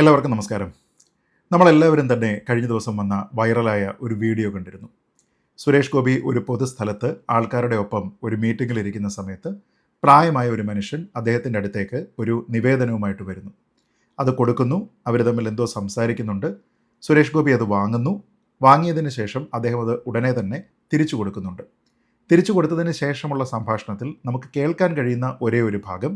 എല്ലാവർക്കും നമസ്കാരം. നമ്മളെല്ലാവരും തന്നെ കഴിഞ്ഞ ദിവസം വന്ന വൈറലായ ഒരു വീഡിയോ കണ്ടിരുന്നു. സുരേഷ് ഗോപി ഒരു പൊതുസ്ഥലത്ത് ആൾക്കാരുടെ ഒപ്പം ഒരു മീറ്റിങ്ങിൽ ഇരിക്കുന്ന സമയത്ത് പ്രായമായ ഒരു മനുഷ്യൻ അദ്ദേഹത്തിന്റെ അടുത്തേക്ക് ഒരു നിവേദനവുമായിട്ട് വരുന്നു. അത് കൊടുക്കുന്നു അവർ തമ്മിൽ എന്തോ സംസാരിക്കുന്നുണ്ട്. സുരേഷ് ഗോപി അത് വാങ്ങുന്നു. വാങ്ങിയതിന് ശേഷം അദ്ദേഹം അത് ഉടനെ തന്നെ തിരിച്ചു കൊടുക്കുന്നുണ്ട്. തിരിച്ചു കൊടുത്തതിന് ശേഷമുള്ള സംഭാഷണത്തിൽ നമുക്ക് കേൾക്കാൻ കഴിയുന്ന ഒരേ ഒരു ഭാഗം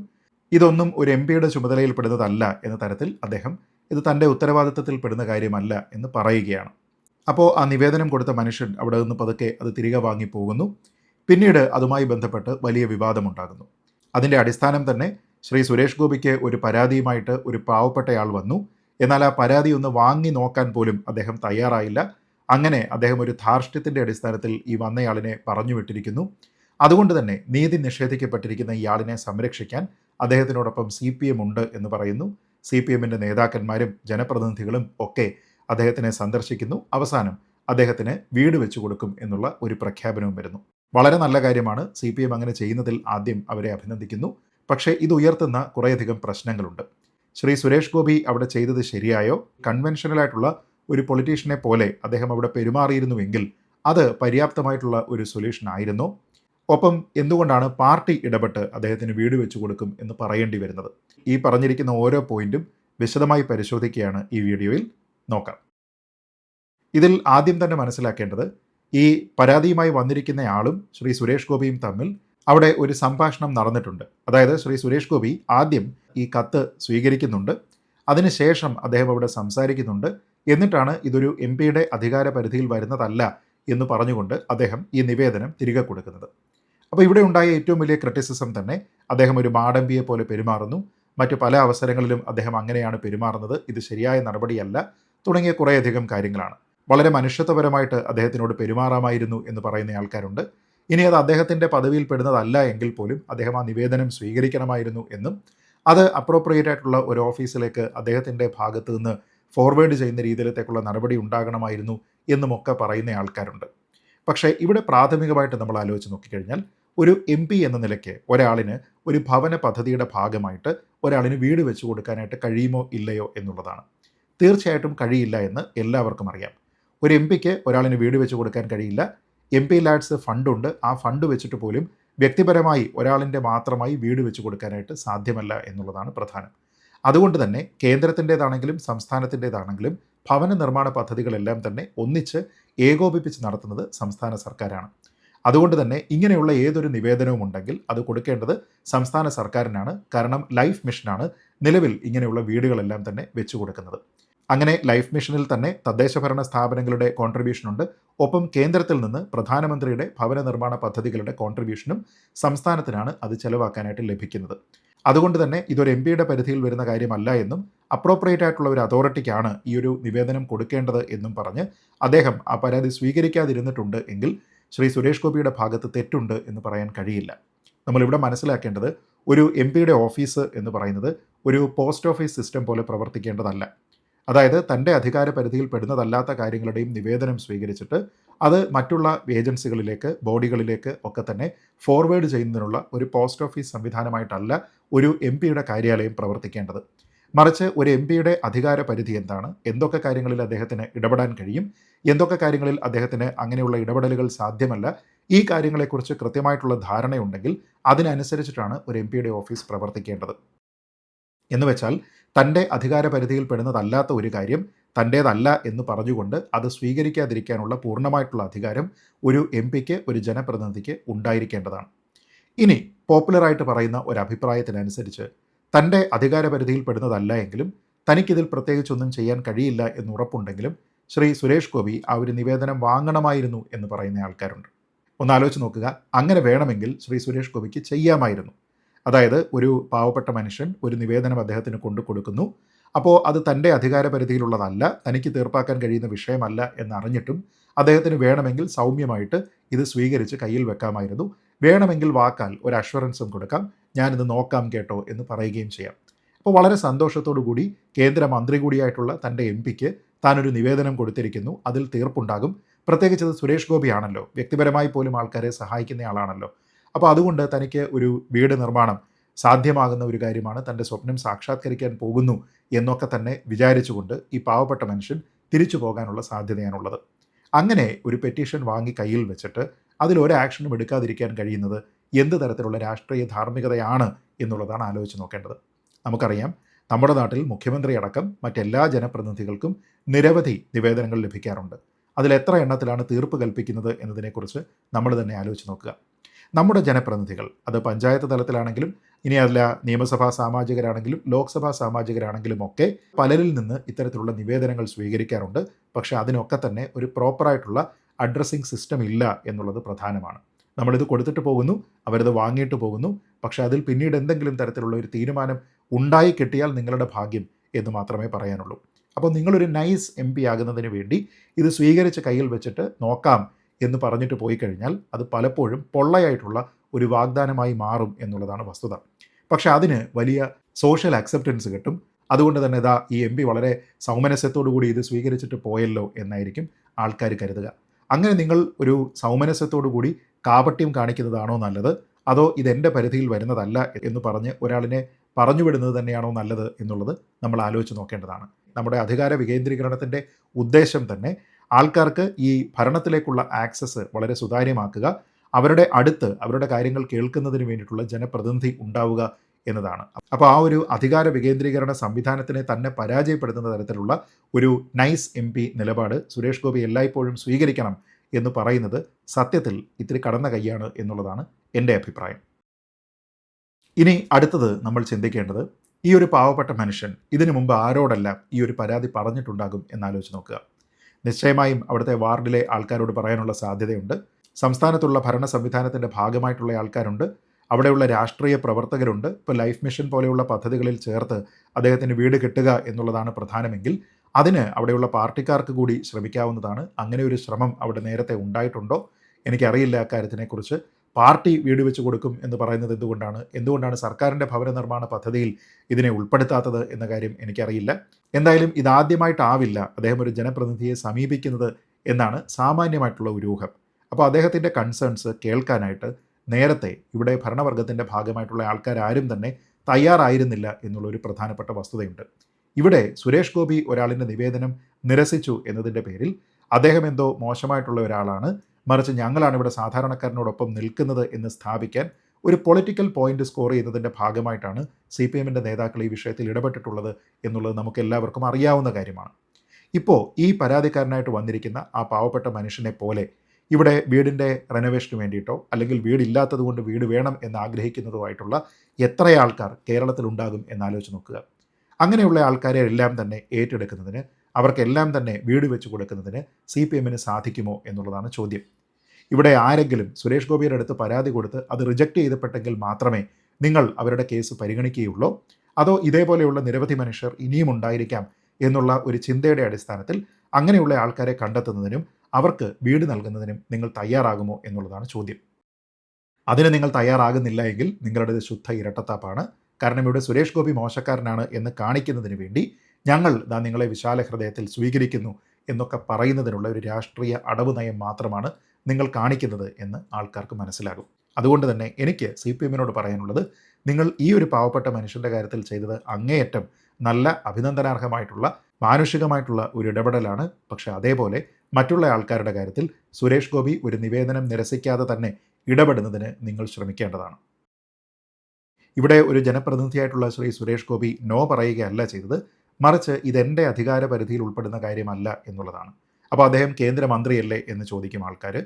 ഇതൊന്നും ഒരു എം പിയുടെ ചുമതലയിൽപ്പെടുന്നതല്ല എന്ന തരത്തിൽ അദ്ദേഹം ഇത് തന്റെ ഉത്തരവാദിത്തത്തിൽ പെടുന്ന കാര്യമല്ല എന്ന് പറയുകയാണ്. അപ്പോൾ ആ നിവേദനം കൊടുത്ത മനുഷ്യൻ അവിടെ നിന്ന് പതുക്കെ അത് തിരികെ വാങ്ങി പോകുന്നു. പിന്നീട് അതുമായി ബന്ധപ്പെട്ട് വലിയ വിവാദമുണ്ടാകുന്നു. അതിന്റെ അടിസ്ഥാനം തന്നെ ശ്രീ സുരേഷ് ഗോപിക്ക് ഒരു പരാതിയുമായിട്ട് ഒരു പാവപ്പെട്ടയാൾ വന്നു. എന്നാൽ ആ പരാതി ഒന്ന് വാങ്ങി നോക്കാൻ പോലും അദ്ദേഹം തയ്യാറായില്ല. അങ്ങനെ അദ്ദേഹം ഒരു ധാർഷ്ട്യത്തിന്റെ അടിസ്ഥാനത്തിൽ ഈ വന്നയാളിനെ പറഞ്ഞു വിട്ടിരിക്കുന്നു. അതുകൊണ്ട് തന്നെ നീതി നിഷേധിക്കപ്പെട്ടിരിക്കുന്ന ഇയാളിനെ സംരക്ഷിക്കാൻ അദ്ദേഹത്തിനോടൊപ്പം സി പി എം ഉണ്ട് എന്ന് പറയുന്നു. സി പി എമ്മിന്റെ നേതാക്കന്മാരും ജനപ്രതിനിധികളും ഒക്കെ അദ്ദേഹത്തിനെ സന്ദർശിക്കുന്നു. അവസാനം അദ്ദേഹത്തിന് വീട് വെച്ചു കൊടുക്കും എന്നുള്ള ഒരു പ്രഖ്യാപനവും വരുന്നു. വളരെ നല്ല കാര്യമാണ് സി പി എം അങ്ങനെ ചെയ്യുന്നതിൽ ആദ്യം അവരെ അഭിനന്ദിക്കുന്നു. പക്ഷേ ഇത് ഉയർത്തുന്ന കുറേയധികം പ്രശ്നങ്ങളുണ്ട്. ശ്രീ സുരേഷ് ഗോപി അവിടെ ചെയ്തത് ശരിയായോ? കൺവെൻഷനലായിട്ടുള്ള ഒരു പൊളിറ്റീഷ്യനെ പോലെ അദ്ദേഹം അവിടെ പെരുമാറിയിരുന്നുവെങ്കിൽ അത് പര്യാപ്തമായിട്ടുള്ള ഒരു സൊല്യൂഷൻ ആയിരുന്നോ? ഒപ്പം എന്തുകൊണ്ടാണ് പാർട്ടി ഇടപെട്ട് അദ്ദേഹത്തിന് വീട് വെച്ചു കൊടുക്കും എന്ന് പറയേണ്ടി വരുന്നത്? ഈ പറഞ്ഞിരിക്കുന്ന ഓരോ പോയിന്റും വിശദമായി പരിശോധിക്കുകയാണ് ഈ വീഡിയോയിൽ നോക്കാം. ഇതിൽ ആദ്യം തന്നെ മനസ്സിലാക്കേണ്ടത് ഈ പരാതിയുമായി വന്നിരിക്കുന്നയാളും ശ്രീ സുരേഷ് ഗോപിയും തമ്മിൽ അവിടെ ഒരു സംഭാഷണം നടന്നിട്ടുണ്ട്. അതായത് ശ്രീ സുരേഷ് ഗോപി ആദ്യം ഈ കത്ത് സ്വീകരിക്കുന്നുണ്ട്. അതിനുശേഷം അദ്ദേഹം അവിടെ സംസാരിക്കുന്നുണ്ട്. എന്നിട്ടാണ് ഇതൊരു എം പിയുടെ അധികാര പരിധിയിൽ വരുന്നതല്ല എന്ന് പറഞ്ഞുകൊണ്ട് അദ്ദേഹം ഈ നിവേദനം തിരികെ കൊടുക്കുന്നത്. അപ്പോൾ ഇവിടെ ഉണ്ടായ ഏറ്റവും വലിയ ക്രിറ്റിസിസം തന്നെ അദ്ദേഹം ഒരു മാടമ്പിയെ പോലെ പെരുമാറുന്നു. മറ്റു പല അവസരങ്ങളിലും അദ്ദേഹം അങ്ങനെയാണ് പെരുമാറുന്നത്. ഇത് ശരിയായ നടപടിയല്ല. തുടങ്ങിയ കുറേയധികം കാര്യങ്ങളാണ്. വളരെ മനുഷ്യത്വപരമായിട്ട് അദ്ദേഹത്തിനോട് പെരുമാറാമായിരുന്നു എന്ന് പറയുന്ന ആൾക്കാരുണ്ട്. ഇനി അത് അദ്ദേഹത്തിന്റെ പദവിയിൽ പെടുന്നതല്ല എങ്കിൽ പോലും അദ്ദേഹം ആ നിവേദനം സ്വീകരിക്കണമായിരുന്നു എന്നും അത് അപ്രോപ്രിയേറ്റ് ആയിട്ടുള്ള ഒരു ഓഫീസിലേക്ക് അദ്ദേഹത്തിന്റെ ഭാഗത്ത് നിന്ന് ഫോർവേഡ് ചെയ്യുന്ന രീതിയിലത്തേക്കുള്ള നടപടി ഉണ്ടാകണമായിരുന്നു എന്നുമൊക്കെ പറയുന്ന ആൾക്കാരുണ്ട്. പക്ഷേ ഇവിടെ പ്രാഥമികമായിട്ട് നമ്മൾ ആലോചിച്ച് നോക്കിക്കഴിഞ്ഞാൽ ഒരു എം പി എന്ന നിലയ്ക്ക് ഒരാളിന് ഒരു ഭവന പദ്ധതിയുടെ ഭാഗമായിട്ട് ഒരാളിന് വീട് വെച്ച് കൊടുക്കാനായിട്ട് കഴിയുമോ ഇല്ലയോ എന്നുള്ളതാണ്. തീർച്ചയായിട്ടും കഴിയില്ല എന്ന് എല്ലാവർക്കും അറിയാം. ഒരു എം പിക്ക് ഒരാളിന് വീട് വെച്ച് കൊടുക്കാൻ കഴിയില്ല. എം പി ലാഡ്സ് ഫണ്ടുണ്ട് ആ ഫണ്ട് വെച്ചിട്ട് പോലും വ്യക്തിപരമായി ഒരാളിന്റെ മാത്രമായി വീട് വെച്ച് കൊടുക്കാനായിട്ട് സാധ്യമല്ല എന്നുള്ളതാണ് പ്രധാനം. അതുകൊണ്ട് തന്നെ കേന്ദ്രത്തിന്റേതാണെങ്കിലും സംസ്ഥാനത്തിന്റേതാണെങ്കിലും ഭവന നിർമ്മാണ പദ്ധതികളെല്ലാം തന്നെ ഒന്നിച്ച് ഏകോപിപ്പിച്ച് നടത്തുന്നത് സംസ്ഥാന സർക്കാരാണ്. അതുകൊണ്ട് തന്നെ ഇങ്ങനെയുള്ള ഏതൊരു നിവേദനവും ഉണ്ടെങ്കിൽ അത് കൊടുക്കേണ്ടത് സംസ്ഥാന സർക്കാരിനാണ്. കാരണം ലൈഫ് മിഷനാണ് നിലവിൽ ഇങ്ങനെയുള്ള വീടുകളെല്ലാം തന്നെ വെച്ചു കൊടുക്കുന്നത്. അങ്ങനെ ലൈഫ് മിഷനിൽ തന്നെ തദ്ദേശഭരണ സ്ഥാപനങ്ങളുടെ കോൺട്രിബ്യൂഷനുണ്ട് ഒപ്പം കേന്ദ്രത്തിൽ നിന്ന് പ്രധാനമന്ത്രിയുടെ ഭവന നിർമ്മാണ പദ്ധതികളുടെ കോൺട്രിബ്യൂഷനും സംസ്ഥാനത്തിനാണ് അത് ചെലവാക്കാനായിട്ട് ലഭിക്കുന്നത്. അതുകൊണ്ട് തന്നെ ഇതൊരു എം പിയുടെ പരിധിയിൽ വരുന്ന കാര്യമല്ല എന്നും അപ്രോപ്രിയേറ്റ് ആയിട്ടുള്ള ഒരു അതോറിറ്റിക്കാണ് ഈ ഒരു നിവേദനം കൊടുക്കേണ്ടത് എന്നും പറഞ്ഞ് അദ്ദേഹം ആ പരാതി സ്വീകരിക്കാതിരുന്നിട്ടുണ്ട് എങ്കിൽ ശ്രീ സുരേഷ് ഗോപിയുടെ ഭാഗത്ത് തെറ്റുണ്ട് എന്ന് പറയാൻ കഴിയില്ല. നമ്മളിവിടെ മനസ്സിലാക്കേണ്ടത് ഒരു എം പിയുടെ ഓഫീസ് എന്ന് പറയുന്നത് ഒരു പോസ്റ്റ് ഓഫീസ് സിസ്റ്റം പോലെ പ്രവർത്തിക്കേണ്ടതല്ല. അതായത് തന്റെ അധികാര പരിധിയിൽ പെടുന്നതല്ലാത്ത കാര്യങ്ങളുടെയും നിവേദനം സ്വീകരിച്ചിട്ട് അത് മറ്റുള്ള ഏജൻസികളിലേക്ക് ബോഡികളിലേക്ക് ഒക്കെ തന്നെ ഫോർവേഡ് ചെയ്യുന്നതിനുള്ള ഒരു പോസ്റ്റ് ഓഫീസ് സംവിധാനമായിട്ടല്ല ഒരു എം പിയുടെ കാര്യാലയം പ്രവർത്തിക്കേണ്ടത്. മറിച്ച് ഒരു എം പിയുടെ അധികാര പരിധി എന്താണ്? എന്തൊക്കെ കാര്യങ്ങളിൽ അദ്ദേഹത്തിന് ഇടപെടാൻ കഴിയും? എന്തൊക്കെ കാര്യങ്ങളിൽ അദ്ദേഹത്തിന് അങ്ങനെയുള്ള ഇടപെടലുകൾ സാധ്യമല്ല? ഈ കാര്യങ്ങളെക്കുറിച്ച് കൃത്യമായിട്ടുള്ള ധാരണയുണ്ടെങ്കിൽ അതിനനുസരിച്ചിട്ടാണ് ഒരു എം പിയുടെ ഓഫീസ് പ്രവർത്തിക്കേണ്ടത്. എന്ന് വെച്ചാൽ തന്റെ അധികാര പരിധിയിൽ പെടുന്നതല്ലാത്ത ഒരു കാര്യം തന്റേതല്ല എന്ന് പറഞ്ഞുകൊണ്ട് അത് സ്വീകരിക്കാതിരിക്കാനുള്ള പൂർണമായിട്ടുള്ള അധികാരം ഒരു എം പിക്ക് ഒരു ജനപ്രതിനിധിക്ക് ഉണ്ടായിരിക്കേണ്ടതാണ്. ഇനി പോപ്പുലറായിട്ട് പറയുന്ന ഒരു അഭിപ്രായത്തിനനുസരിച്ച് തന്റെ അധികാര പരിധിയിൽ പെടുന്നതല്ല എങ്കിലും തനിക്കിതിൽ പ്രത്യേകിച്ചൊന്നും ചെയ്യാൻ കഴിയില്ല എന്ന് ഉറപ്പുണ്ടെങ്കിലും ശ്രീ സുരേഷ് ഗോപി ആ ഒരു നിവേദനം വാങ്ങണമായിരുന്നു എന്ന് പറയുന്ന ആൾക്കാരുണ്ട്. ഒന്ന് ആലോചിച്ച് നോക്കുക. അങ്ങനെ വേണമെങ്കിൽ ശ്രീ സുരേഷ് ഗോപിക്ക് ചെയ്യാമായിരുന്നു. അതായത് ഒരു പാവപ്പെട്ട മനുഷ്യൻ ഒരു നിവേദനം അദ്ദേഹത്തിന് കൊണ്ടു കൊടുക്കുന്നു. അപ്പോൾ അത് തന്റെ അധികാരപരിധിയിലുള്ളതല്ല തനിക്ക് തീർപ്പാക്കാൻ കഴിയുന്ന വിഷയമല്ല എന്നറിഞ്ഞിട്ടും അദ്ദേഹത്തിന് വേണമെങ്കിൽ സൗമ്യമായിട്ട് ഇത് സ്വീകരിച്ച് കയ്യിൽ വെക്കാമായിരുന്നു. വേണമെങ്കിൽ വാക്കാൽ ഒരു അഷ്വറൻസും കൊടുക്കാം. ഞാനിത് നോക്കാം കേട്ടോ എന്ന് പറയുകയും ചെയ്യാം. അപ്പോൾ വളരെ സന്തോഷത്തോടു കൂടി കേന്ദ്രമന്ത്രി കൂടിയായിട്ടുള്ള തന്റെ എം പിക്ക് താനൊരു നിവേദനം കൊടുത്തിരിക്കുന്നു. അതിൽ തീർപ്പുണ്ടാകും. പ്രത്യേകിച്ച് സുരേഷ് ഗോപിയാണല്ലോ. വ്യക്തിപരമായി പോലും ആൾക്കാരെ സഹായിക്കുന്ന ആളാണല്ലോ അപ്പോൾ അതുകൊണ്ട് തനിക്ക് ഒരു വീട് നിർമ്മാണം സാധ്യമാകുന്ന ഒരു കാര്യമാണ് തന്റെ സ്വപ്നം സാക്ഷാത്കരിക്കാൻ പോകുന്നു എന്നൊക്കെ തന്നെ വിചാരിച്ചുകൊണ്ട് ഈ പാവപ്പെട്ട മനുഷ്യൻ തിരിച്ചു പോകാനുള്ള സാധ്യതയാണുള്ളത്. അങ്ങനെ ഒരു പെറ്റീഷൻ വാങ്ങി കയ്യിൽ വെച്ചിട്ട് അതിൽ ഒരു ആക്ഷനും എടുക്കാതിരിക്കാൻ കഴിയുന്നത് എന്ത് തരത്തിലുള്ള രാഷ്ട്രീയ ധാർമ്മികതയാണ് എന്നുള്ളതാണ് ആലോചിച്ച് നോക്കേണ്ടത്. നമുക്കറിയാം നമ്മുടെ നാട്ടിൽ മുഖ്യമന്ത്രി അടക്കം മറ്റെല്ലാ ജനപ്രതിനിധികൾക്കും നിരവധി നിവേദനങ്ങൾ ലഭിക്കാറുണ്ട്. അതിൽ എത്ര എണ്ണത്തിലാണ് തീർപ്പ് കൽപ്പിക്കുന്നത് എന്നതിനെക്കുറിച്ച് നമ്മൾ തന്നെ ആലോചിച്ച് നോക്കുക. നമ്മുടെ ജനപ്രതിനിധികൾ അത് പഞ്ചായത്ത് തലത്തിലാണെങ്കിലും ഇനി അല്ല നിയമസഭാ സാമാജികരാണെങ്കിലും ലോക്സഭാ സാമാജികരാണെങ്കിലും ഒക്കെ പലരിൽ നിന്ന് ഇത്തരത്തിലുള്ള നിവേദനങ്ങൾ സ്വീകരിക്കാറുണ്ട്. പക്ഷേ അതിനൊക്കെ തന്നെ ഒരു പ്രോപ്പറായിട്ടുള്ള അഡ്രസ്സിംഗ് സിസ്റ്റം ഇല്ല എന്നുള്ളത് പ്രധാനമാണ്. നമ്മളിത് കൊടുത്തിട്ട് പോകുന്നു അവരത് വാങ്ങിയിട്ട് പോകുന്നു പക്ഷേ അതിൽ പിന്നീട് എന്തെങ്കിലും തരത്തിലുള്ള ഒരു തീരുമാനം ഉണ്ടായി കിട്ടിയാൽ നിങ്ങളുടെ ഭാഗ്യം എന്ന് മാത്രമേ പറയാനുള്ളൂ. അപ്പോൾ നിങ്ങളൊരു നൈസ് എം പി ആകുന്നതിന് വേണ്ടി ഇത് സ്വീകരിച്ച് കയ്യിൽ വെച്ചിട്ട് നോക്കാം എന്ന് പറഞ്ഞിട്ട് പോയി കഴിഞ്ഞാൽ അത് പലപ്പോഴും പൊള്ളയായിട്ടുള്ള ഒരു വാഗ്ദാനമായി മാറും എന്നുള്ളതാണ് വസ്തുത. പക്ഷെ അതിന് വലിയ സോഷ്യൽ അക്സെപ്റ്റൻസ് കിട്ടും. അതുകൊണ്ട് തന്നെ ഇതാ ഈ എം പി വളരെ സൗമനസ്യത്തോടു കൂടി ഇത് സ്വീകരിച്ചിട്ട് പോയല്ലോ എന്നായിരിക്കും ആൾക്കാർ കരുതുക. അങ്ങനെ നിങ്ങൾ ഒരു സൗമനസ്യത്തോടു കൂടി കാപട്യം കാണിക്കുന്നതാണോ നല്ലത്? അതോ ഇതെന്റെ പരിധിയിൽ വരുന്നതല്ല എന്ന് പറഞ്ഞ് ഒരാളിനെ പറഞ്ഞുവിടുന്നത് തന്നെയാണോ നല്ലത് എന്നുള്ളത് നമ്മൾ ആലോചിച്ച് നോക്കേണ്ടതാണ്. നമ്മുടെ അധികാര വികേന്ദ്രീകരണത്തിന്റെ ഉദ്ദേശം തന്നെ ആൾക്കാർക്ക് ഈ ഭരണത്തിലേക്കുള്ള ആക്സസ് വളരെ സുതാര്യമാക്കുക അവരുടെ അടുത്ത് അവരുടെ കാര്യങ്ങൾ കേൾക്കുന്നതിന് വേണ്ടിയിട്ടുള്ള ജനപ്രതിനിധി ഉണ്ടാവുക എന്നതാണ്. അപ്പോൾ ആ ഒരു അധികാര വികേന്ദ്രീകരണ സംവിധാനത്തിനെ തന്നെ പരാജയപ്പെടുത്തുന്ന തരത്തിലുള്ള ഒരു നൈസ് എം നിലപാട് സുരേഷ് ഗോപി എല്ലായ്പ്പോഴും സ്വീകരിക്കണം എന്ന് പറയുന്നത് സത്യത്തിൽ ഇത്തിരി കടന്ന കൈയാണ് എന്നുള്ളതാണ് എന്റെ അഭിപ്രായം. ഇനി അടുത്തത് നമ്മൾ ചിന്തിക്കേണ്ടത് ഈ ഒരു പാവപ്പെട്ട മനുഷ്യൻ ഇതിനു മുമ്പ് ആരോടല്ല ഈ ഒരു പരാതി പറഞ്ഞിട്ടുണ്ടാകും എന്നാലോചിച്ച് നോക്കുക. നിശ്ചയമായും അവിടുത്തെ വാർഡിലെ ആൾക്കാരോട് പറയാനുള്ള സാധ്യതയുണ്ട്. സംസ്ഥാനത്തുള്ള ഭരണ സംവിധാനത്തിന്റെ ഭാഗമായിട്ടുള്ള ആൾക്കാരുണ്ട്. അവിടെയുള്ള രാഷ്ട്രീയ പ്രവർത്തകരുണ്ട്. ഇപ്പോൾ ലൈഫ് മിഷൻ പോലെയുള്ള പദ്ധതികളിൽ ചേർത്ത് അദ്ദേഹത്തിന് വീട് കിട്ടുക എന്നുള്ളതാണ് പ്രധാനമെങ്കിൽ അതിന് അവിടെയുള്ള പാർട്ടിക്കാർക്ക് കൂടി ശ്രമിക്കാവുന്നതാണ്. അങ്ങനെ ഒരു ശ്രമം അവിടെ നേരത്തെ ഉണ്ടായിട്ടുണ്ടോ? എനിക്കറിയില്ല അക്കാര്യത്തിനെക്കുറിച്ച്. പാർട്ടി വീട് വെച്ച് കൊടുക്കും എന്ന് പറയുന്നത് എന്തുകൊണ്ടാണ്? എന്തുകൊണ്ടാണ് സർക്കാരിന്റെ ഭവന നിർമ്മാണ പദ്ധതിയിൽ ഇതിനെ ഉൾപ്പെടുത്താത്തത് എന്ന കാര്യം എനിക്കറിയില്ല. എന്തായാലും ഇതാദ്യമായിട്ടാവില്ല അദ്ദേഹം ഒരു ജനപ്രതിനിധിയെ സമീപിക്കുന്നത് എന്നാണ് സാമാന്യമായിട്ടുള്ള ഒരു ഊഹം. അപ്പോൾ അദ്ദേഹത്തിന്റെ കൺസേൺസ് കേൾക്കാനായിട്ട് നേരത്തെ ഇവിടെ ഭരണവർഗത്തിന്റെ ഭാഗമായിട്ടുള്ള ആൾക്കാരാരും തന്നെ തയ്യാറായിരുന്നില്ല എന്നുള്ളൊരു പ്രധാനപ്പെട്ട വസ്തുതയുണ്ട്. ഇവിടെ സുരേഷ് ഗോപി ഒരാളിന്റെ നിവേദനം നിരസിച്ചു എന്നതിന്റെ പേരിൽ അദ്ദേഹം എന്തോ മോശമായിട്ടുള്ള ഒരാളാണ്. മറിച്ച് ഞങ്ങളാണ് ഇവിടെ സാധാരണക്കാരനോടൊപ്പം നിൽക്കുന്നത് എന്ന് സ്ഥാപിക്കാൻ ഒരു പൊളിറ്റിക്കൽ പോയിന്റ് സ്കോർ ചെയ്യുന്നതിന്റെ ഭാഗമായിട്ടാണ് സി പി എമ്മിന്റെ നേതാക്കൾ ഈ വിഷയത്തിൽ ഇടപെട്ടിട്ടുള്ളത് എന്നുള്ളത് നമുക്ക് എല്ലാവർക്കും അറിയാവുന്ന കാര്യമാണ്. ഇപ്പോൾ ഈ പരാതിക്കാരനായിട്ട് വന്നിരിക്കുന്ന ആ പാവപ്പെട്ട മനുഷ്യനെ പോലെ ഇവിടെ വീടിന്റെ റെനോവേഷന് വേണ്ടിയിട്ടോ അല്ലെങ്കിൽ വീടില്ലാത്തത് കൊണ്ട് വീട് വേണം എന്ന് ആഗ്രഹിക്കുന്നതോ ആയിട്ടുള്ള എത്ര ആൾക്കാർ കേരളത്തിൽ കേരളത്തിലുണ്ടാകും എന്നാലോചിച്ച് നോക്കുക. അങ്ങനെയുള്ള ആൾക്കാരെ എല്ലാം തന്നെ ഏറ്റെടുക്കുന്നതിന് അവർക്കെല്ലാം തന്നെ വീട് വെച്ച് കൊടുക്കുന്നതിന് സി പി എമ്മിന് സാധിക്കുമോ എന്നുള്ളതാണ് ചോദ്യം. ഇവിടെ ആരെങ്കിലും സുരേഷ് ഗോപിയുടെ അടുത്ത് പരാതി കൊടുത്ത് അത് റിജക്റ്റ് ചെയ്തപ്പെട്ടെങ്കിൽ മാത്രമേ നിങ്ങൾ അവരുടെ കേസ് പരിഗണിക്കുകയുള്ളൂ. അതോ ഇതേപോലെയുള്ള നിരവധി മനുഷ്യർ ഇനിയും ഉണ്ടായിരിക്കാം എന്നുള്ള ഒരു ചിന്തയുടെ അടിസ്ഥാനത്തിൽ അങ്ങനെയുള്ള ആൾക്കാരെ കണ്ടെത്തുന്നതിനും അവർക്ക് വീട് നൽകുന്നതിനും നിങ്ങൾ തയ്യാറാകുമോ എന്നുള്ളതാണ് ചോദ്യം. അതിന് നിങ്ങൾ തയ്യാറാകുന്നില്ല എങ്കിൽ നിങ്ങളുടെ ശുദ്ധ ഇരട്ടത്താപ്പാണ്. കാരണം ഇവിടെ സുരേഷ് ഗോപി മോശക്കാരനാണ് എന്ന് കാണിക്കുന്നതിന് വേണ്ടി ഞങ്ങൾ ദാ നിങ്ങളെ വിശാല ഹൃദയത്തിൽ സ്വീകരിക്കുന്നു എന്നൊക്കെ പറയുന്നതിനുള്ള ഒരു രാഷ്ട്രീയ അടവ് നയം മാത്രമാണ് നിങ്ങൾ കാണിക്കുന്നത് എന്ന് ആൾക്കാർക്ക് മനസ്സിലാകും. അതുകൊണ്ട് തന്നെ എനിക്ക് സി പി എമ്മിനോട് പറയാനുള്ളത് നിങ്ങൾ ഈ ഒരു പാവപ്പെട്ട മനുഷ്യന്റെ കാര്യത്തിൽ ചെയ്തത് അങ്ങേയറ്റം നല്ല അഭിനന്ദനാർഹമായിട്ടുള്ള മാനുഷികമായിട്ടുള്ള ഒരു ഇടപെടലാണ്. പക്ഷെ അതേപോലെ മറ്റുള്ള ആൾക്കാരുടെ കാര്യത്തിൽ സുരേഷ് ഗോപി ഒരു നിവേദനം നിരസിക്കാതെ തന്നെ ഇടപെടുന്നതിന് നിങ്ങൾ ശ്രമിക്കേണ്ടതാണ്. ഇവിടെ ഒരു ജനപ്രതിനിധിയായിട്ടുള്ള ശ്രീ സുരേഷ് ഗോപി നോ പറയുകയല്ല ചെയ്തത്. മറിച്ച് ഇതെന്റെ അധികാര പരിധിയിൽ ഉൾപ്പെടുന്ന കാര്യമല്ല എന്നുള്ളതാണ്. അപ്പോൾ അദ്ദേഹം കേന്ദ്രമന്ത്രിയല്ലേ എന്ന് ചോദിക്കും ആൾക്കാർ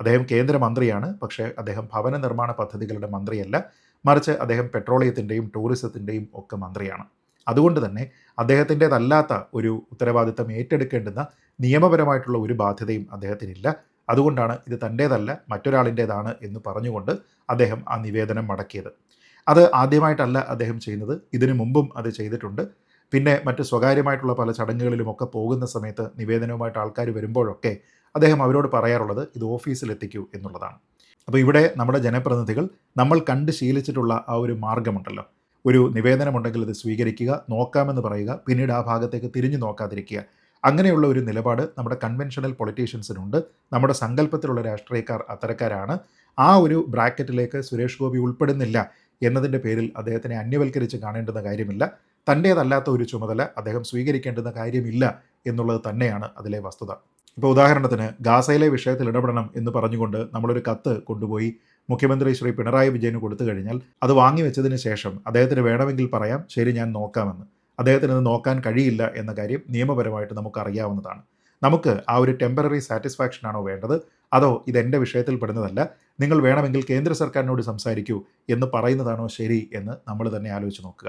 അദ്ദേഹം കേന്ദ്രമന്ത്രിയാണ്. പക്ഷേ അദ്ദേഹം ഭവന നിർമ്മാണ പദ്ധതികളുടെ മന്ത്രിയല്ല. മറിച്ച് അദ്ദേഹം പെട്രോളിയത്തിന്റെയും ടൂറിസത്തിന്റെയും ഒക്കെ മന്ത്രിയാണ്. അതുകൊണ്ട് തന്നെ അദ്ദേഹത്തിന്റെതല്ലാത്ത ഒരു ഉത്തരവാദിത്തം ഏറ്റെടുക്കേണ്ടുന്ന നിയമപരമായിട്ടുള്ള ഒരു ബാധ്യതയും അദ്ദേഹത്തിനില്ല. അതുകൊണ്ടാണ് ഇത് തന്റേതല്ല മറ്റൊരാളിന്റേതാണ് എന്ന് പറഞ്ഞുകൊണ്ട് അദ്ദേഹം ആ നിവേദനം മടക്കിയത്. അത് ആദ്യമായിട്ടല്ല അദ്ദേഹം ചെയ്യുന്നത്. ഇതിനു മുമ്പും അത് ചെയ്തിട്ടുണ്ട്. പിന്നെ മറ്റ് സ്വകാര്യമായിട്ടുള്ള പല ചടങ്ങുകളിലുമൊക്കെ പോകുന്ന സമയത്ത് നിവേദനവുമായിട്ട് ആൾക്കാർ വരുമ്പോഴൊക്കെ അദ്ദേഹം അവരോട് പറയാറുള്ളത് ഇത് ഓഫീസിലെത്തിക്കൂ എന്നുള്ളതാണ്. അപ്പോൾ ഇവിടെ നമ്മുടെ ജനപ്രതിനിധികൾ നമ്മൾ കണ്ട് ശീലിച്ചിട്ടുള്ള ആ ഒരു മാർഗമുണ്ടല്ലോ. ഒരു നിവേദനമുണ്ടെങ്കിൽ അത് സ്വീകരിക്കുക നോക്കാമെന്ന് പറയുക പിന്നീട് ആ ഭാഗത്തേക്ക് തിരിഞ്ഞു നോക്കാതിരിക്കുക. അങ്ങനെയുള്ള ഒരു നിലപാട് നമ്മുടെ കൺവെൻഷണൽ പൊളിറ്റീഷ്യൻസിനുണ്ട് നമ്മുടെ സങ്കല്പത്തിലുള്ള രാഷ്ട്രീയക്കാർ അത്തരക്കാരാണ്. ആ ഒരു ബ്രാക്കറ്റിലേക്ക് സുരേഷ് ഗോപി ഉൾപ്പെടുന്നില്ല എന്നതിന്റെ പേരിൽ അദ്ദേഹത്തിനെ അന്യവൽക്കരിച്ച് കാണേണ്ടുന്ന കാര്യമില്ല. തന്റേതല്ലാത്ത ഒരു ചുമതല അദ്ദേഹം സ്വീകരിക്കേണ്ടുന്ന കാര്യമില്ല എന്നുള്ളത് തന്നെയാണ് അതിലെ വസ്തുത. ഇപ്പോൾ ഉദാഹരണത്തിന് ഗാസയിലെ വിഷയത്തിൽ ഇടപെടണം എന്ന് പറഞ്ഞുകൊണ്ട് നമ്മളൊരു കത്ത് കൊണ്ടുപോയി മുഖ്യമന്ത്രി ശ്രീ പിണറായി വിജയന് കൊടുത്തു കഴിഞ്ഞാൽ അത് വാങ്ങിവെച്ചതിന് ശേഷം അദ്ദേഹത്തിന് വേണമെങ്കിൽ പറയാം ശരി ഞാൻ നോക്കാമെന്ന്. അദ്ദേഹത്തിന് അത് നോക്കാൻ കഴിയില്ല എന്ന കാര്യം നിയമപരമായിട്ട് നമുക്ക് അറിയാവുന്നതാണ് നമുക്ക് ആ ഒരു ടെമ്പററി സാറ്റിസ്ഫാക്ഷൻ ആണോ വേണ്ടത്? അതോ ഇതെന്റെ വിഷയത്തിൽ പെടുന്നതല്ല നിങ്ങൾ വേണമെങ്കിൽ കേന്ദ്ര സർക്കാരിനോട് സംസാരിക്കൂ എന്ന് പറയുന്നതാണോ ശരി എന്ന് നമ്മൾ തന്നെ ആലോചിച്ച് നോക്കുക.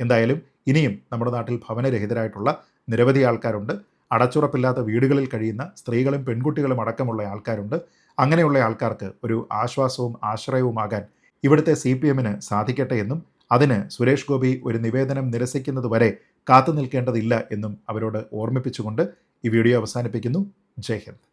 എന്തായാലും ഇനിയും നമ്മുടെ നാട്ടിൽ ഭവനരഹിതരായിട്ടുള്ള നിരവധി ആൾക്കാരുണ്ട്. അടച്ചുറപ്പില്ലാത്ത വീടുകളിൽ കഴിയുന്ന സ്ത്രീകളും പെൺകുട്ടികളും അടക്കമുള്ള ആൾക്കാരുണ്ട്. അങ്ങനെയുള്ള ആൾക്കാർക്ക് ഒരു ആശ്വാസവും ആശ്രയവുമാകാൻ ഇവിടുത്തെ സി പി എമ്മിന് സാധിക്കട്ടെ എന്നും അതിന് സുരേഷ് ഗോപി ഒരു നിവേദനം നിരസിക്കുന്നതുവരെ കാത്തു നിൽക്കേണ്ടതില്ല എന്നും അവരോട് ഓർമ്മിപ്പിച്ചുകൊണ്ട് ഈ വീഡിയോ അവസാനിപ്പിക്കുന്നു. ജയ് ഹിന്ദ്.